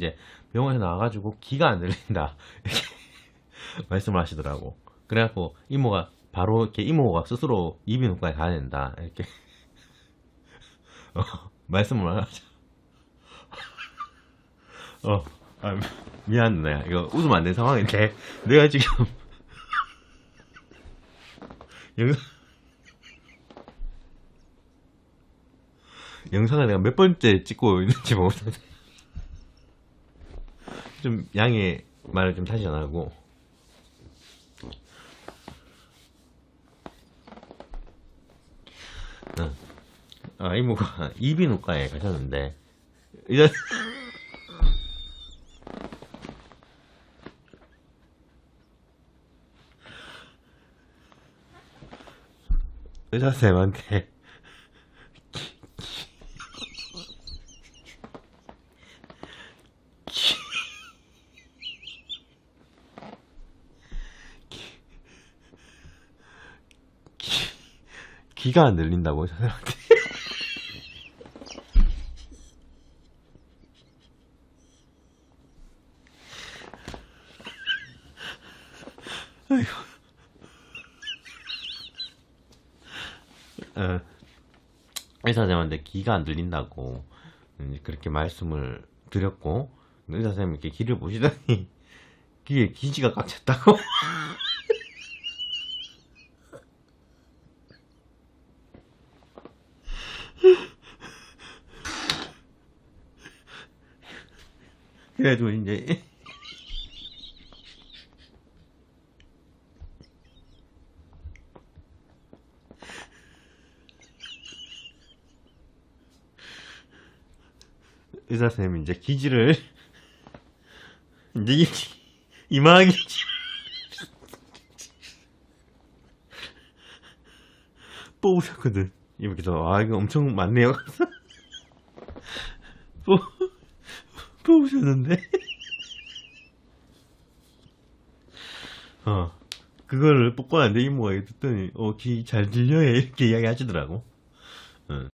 이제 병원에서 나와가지고 기가 안 들린다 이렇게 말씀을 하시더라고. 그래갖고 이모가 바로 이렇게 이모가 스스로 이비인후과에 가야 된다 이렇게 어, 말씀을 하죠. 어, 아, 미- 미안 누나야. 이거 웃으면 안 되는 상황인데 내가 지금 영 영상을 내가 몇 번째 찍고 있는지 모르겠는데 좀 양해 말을 좀 다시 전하고 어. 아 이모가 이비인후과에 가셨는데 이제 의사 쌤한테 기가 안 들린다고 의사 쌤한테 아이고. 어, 의사쌤한테 기가 안 들린다고 이제 그렇게 말씀을 드렸고 의사쌤이 이렇게 귀를 보시더니 귀에 기지가 꽉 찼다고 그래가지고 이제 의사 선생님이 이제 기지를 이제 이- 이만한 기지 뽑으셨거든. 이렇게서 아 이거 엄청 많네요. 뽑 뽑으셨는데 어 그거를 뽑고 난데 이모가 듣더니 어귀 잘 들려해 이렇게 이야기하시더라고. 응.